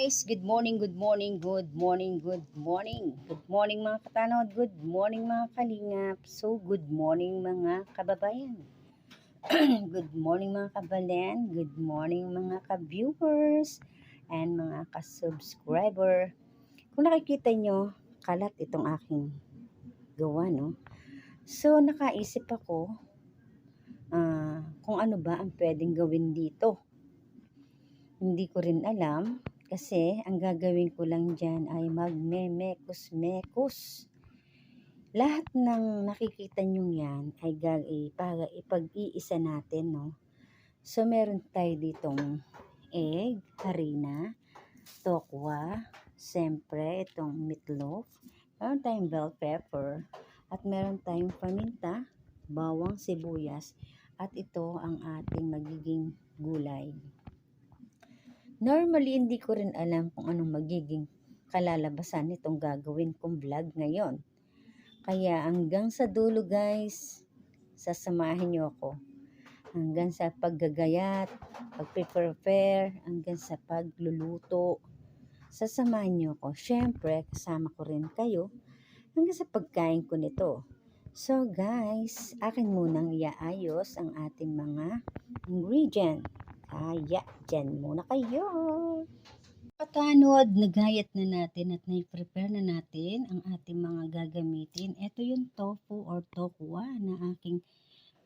guys! Good morning, good morning, good morning, good morning. Good morning mga katanod, good morning mga kalingap. So, good morning mga kababayan. good morning mga kabalen, good morning mga ka-viewers, and mga ka-subscriber. Kung nakikita nyo, kalat itong aking gawa, no? So, nakaisip ako ah, kung ano ba ang pwedeng gawin dito. Hindi ko rin alam kasi ang gagawin ko lang dyan ay magme-mekos-mekos. Lahat ng nakikita nyo yan ay gag ipag ipag-iisa natin, no? So, meron tayo ditong egg, harina, tokwa, siyempre itong meatloaf, meron tayong bell pepper, at meron tayong paminta, bawang sibuyas, at ito ang ating magiging gulay. Normally, hindi ko rin alam kung anong magiging kalalabasan nitong gagawin kong vlog ngayon. Kaya hanggang sa dulo guys, sasamahin niyo ako. Hanggang sa paggagayat, pag-prepare, hanggang sa pagluluto. Sasamahin niyo ako. Siyempre, kasama ko rin kayo hanggang sa pagkain ko nito. So guys, akin munang iaayos ang ating mga ingredient. Kaya, dyan muna kayo. Katanod, nagayat na natin at na-prepare na natin ang ating mga gagamitin. Ito yung tofu or tokwa na aking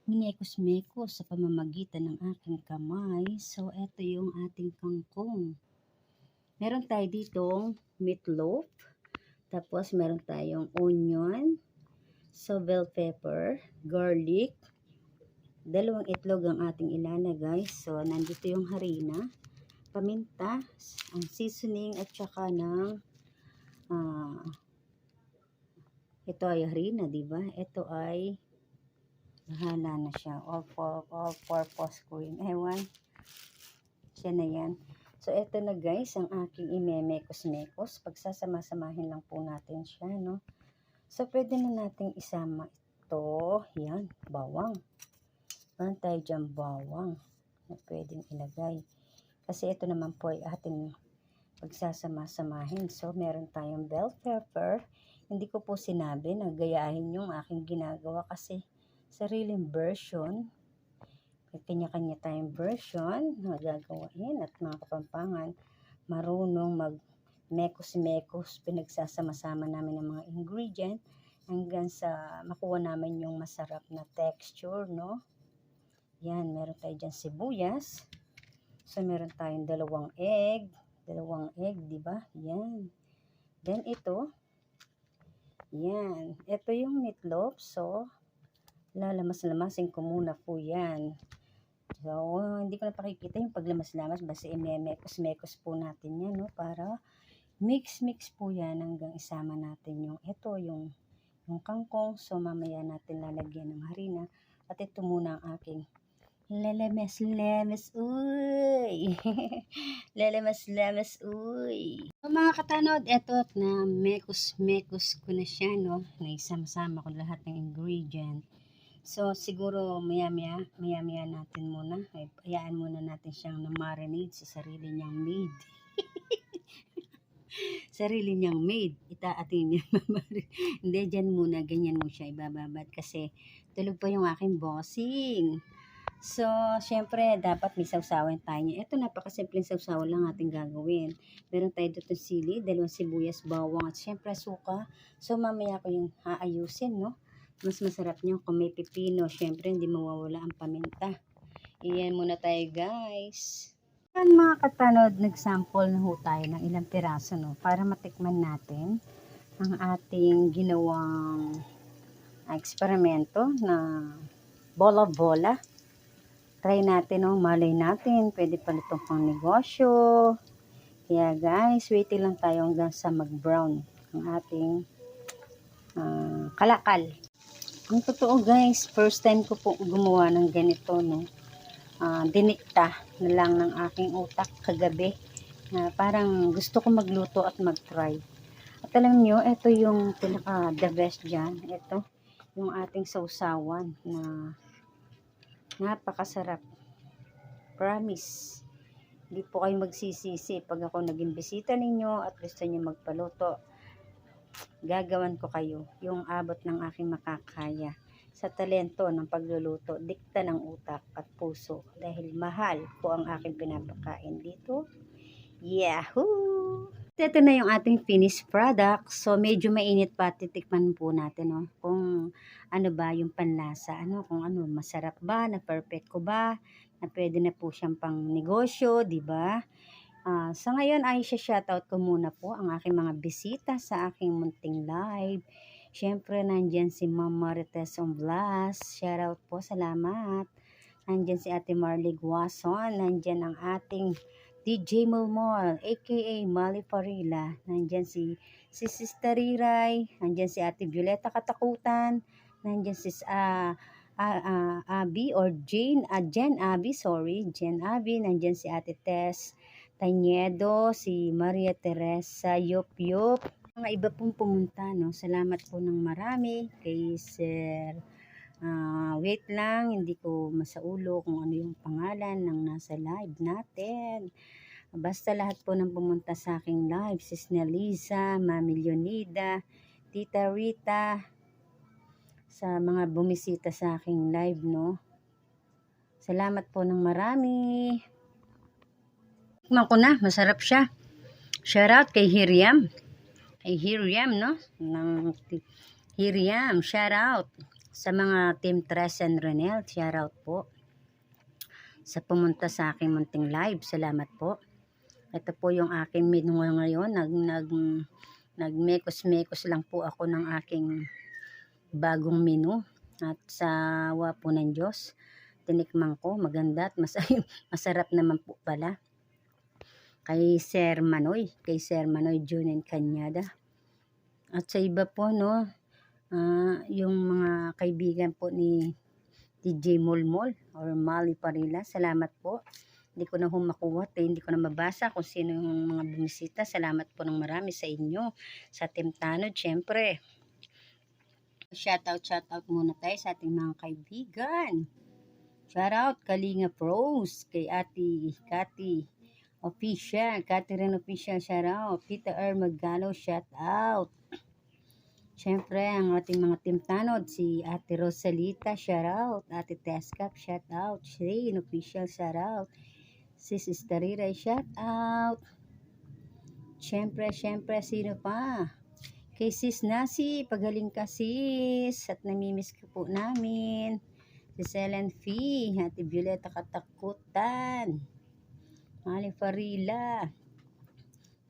minekos-mekos sa pamamagitan ng aking kamay. So, ito yung ating kangkong. Meron tayo ditong meatloaf. Tapos, meron tayong onion, so bell pepper, garlic, dalawang itlog ang ating ilalagay. So, nandito yung harina, paminta, ang seasoning at saka ng ah, ito ay harina, di ba? Ito ay bahala na siya. All, for, all purpose cream. Ewan. Siya na yan. So, ito na guys, ang aking imemekos-mekos. Pagsasama-samahin lang po natin siya, no? So, pwede na nating isama ito. Yan, bawang. Meron tayo bawang na pwedeng ilagay. Kasi ito naman po ay ating pagsasama-samahin. So, meron tayong bell pepper. Hindi ko po sinabi na gayahin yung aking ginagawa kasi sariling version. May kanya-kanya tayong version na gagawin at mga kapampangan marunong mag mekos-mekos pinagsasama-sama namin ng mga ingredient hanggang sa makuha namin yung masarap na texture, no? Yan, meron tayo dyan sibuyas. So, meron tayong dalawang egg. Dalawang egg, di ba? Yan. Then, ito. Yan. Ito yung meatloaf. So, lalamas-lamasin ko muna po yan. So, hindi ko na pakikita yung paglamas-lamas. Basta imemekos-mekos po natin yan, no? Para mix-mix po yan hanggang isama natin yung ito, yung, yung kangkong. So, mamaya natin lalagyan ng harina. At ito muna ang aking Lelemes, lemes, uy. Lelemes, lemes, uy. So, mga katanod, eto na mekos-mekos ko na siya, no? Naisama-sama ko lahat ng ingredient. So, siguro maya-maya, maya-maya natin muna. Ay, Hayaan muna natin siyang na-marinate sa sarili niyang made. sarili niyang made. Itaatin niya. Hindi, dyan muna, ganyan mo siya ibababad kasi tulog pa yung aking bossing. So, syempre, dapat may sausawan tayo niya. Ito, napakasimpleng sausawan lang ating gagawin. Meron tayo dito sili, dalawang sibuyas, bawang, at syempre suka. So, mamaya ko yung haayusin, no? Mas masarap niyo kung may pipino. Syempre, hindi mawawala ang paminta. Iyan muna tayo, guys. Yan mga katanod, nag-sample na ho tayo ng ilang piraso, no? Para matikman natin ang ating ginawang eksperimento na bola-bola try natin, no? malay natin, pwede pala itong pang negosyo. Kaya guys, waiting lang tayo hanggang sa mag-brown ang ating ah, kalakal. Ang totoo guys, first time ko po gumawa ng ganito, no? Ah, dinikta na lang ng aking utak kagabi. na parang gusto ko magluto at mag-try. At alam nyo, ito yung pinaka the best dyan. Ito, yung ating sausawan na Napakasarap. Promise. Hindi po kayo magsisisi pag ako naging bisita ninyo at gusto niyo magpaluto. Gagawan ko kayo yung abot ng aking makakaya sa talento ng pagluluto, dikta ng utak at puso dahil mahal po ang aking pinapakain dito. Yahoo! Ito na yung ating finished product. So, medyo mainit pa. Titikman po natin, no? Kung ano ba yung panlasa. Ano, kung ano, masarap ba? Na perfect ko ba? Na pwede na po siyang pang negosyo, di ba? Ah, sa ngayon ay shoutout ko muna po ang aking mga bisita sa aking munting live. Siyempre, nandyan si Ma'am Marites Blas. Shoutout po, salamat. Nandyan si Ate Marley Guason. Nandyan ang ating DJ Mulmol, aka Mali Farila. Nandyan si, si Sister Riray. Nandyan si Ate Violeta Katakutan. Nandyan si ah ah, ah, Abby or Jane, ah, Jen Abby, sorry, Jen Abby. Nandyan si Ate Tess Tañedo, si Maria Teresa Yop Yop. Mga iba pong pumunta, no? Salamat po ng marami kay Sir Ah, wait lang, hindi ko masaulo kung ano yung pangalan ng nasa live natin. Basta lahat po ng pumunta sa aking live, Sis Nelisa, Mami Leonida, Tita Rita, sa mga bumisita sa aking live, no? Salamat po ng marami. Tikman ko na, masarap siya. Shoutout kay Hiriam. Kay Hiriam, no? Ng Hiriam, shoutout sa mga Team Tres and Renel, shoutout po. Sa pumunta sa aking munting live, salamat po. Ito po yung aking menu ngayon. Nag, nag, nagmekos-mekos lang po ako ng aking bagong menu. At sa awa po ng Diyos, tinikman ko, maganda at mas, masarap naman po pala. Kay Sir Manoy, kay Sir Manoy Junin Kanyada. At sa iba po, no, Ah, yung mga kaibigan po ni DJ Mulmol or Mali Parila, salamat po. Hindi ko na humakuha, eh, hindi ko na mabasa kung sino yung mga bumisita. Salamat po ng marami sa inyo. Sa Team Tanod, syempre. Shoutout, shoutout muna tayo sa ating mga kaibigan. Shoutout, Kalinga Pros, kay Ate Kati Official, Catherine Official, shoutout. Peter R. Magalo, shoutout. Siyempre, ang ating mga team tanod, si Ate Rosalita, shoutout. Ate Teskap, shoutout. Shane, official, shoutout. Si Sister Riray, shoutout. Siyempre, siyempre, sino pa? Kay Sis Nasi, pagaling ka sis. At namimiss ka po namin. Si Selen Fee, Ate Violeta Katakutan. Mali Farila.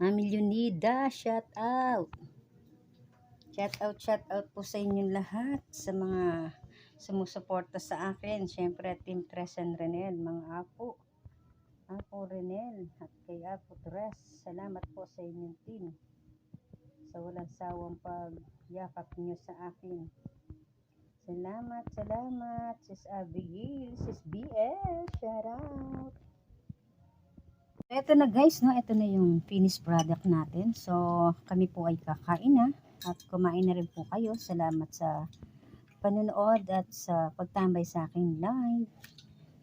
Mami Leonida, shoutout. Shout out, shout out po sa inyong lahat sa mga sumusuporta sa akin. Siyempre, Team Tres and Renel, mga apo. Apo Renel at kay Apo Tres. Salamat po sa inyong team. Sa walang sawang pagyakap niyo sa akin. Salamat, salamat. Sis Abigail, Sis BL, shout out. Ito na guys, no? Ito na yung finished product natin. So, kami po ay kakain na. At kumain na rin po kayo. Salamat sa panonood at sa pagtambay sa aking live.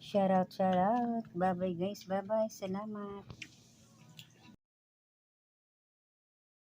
Shout out, shout out. Bye bye guys. Bye bye. Salamat.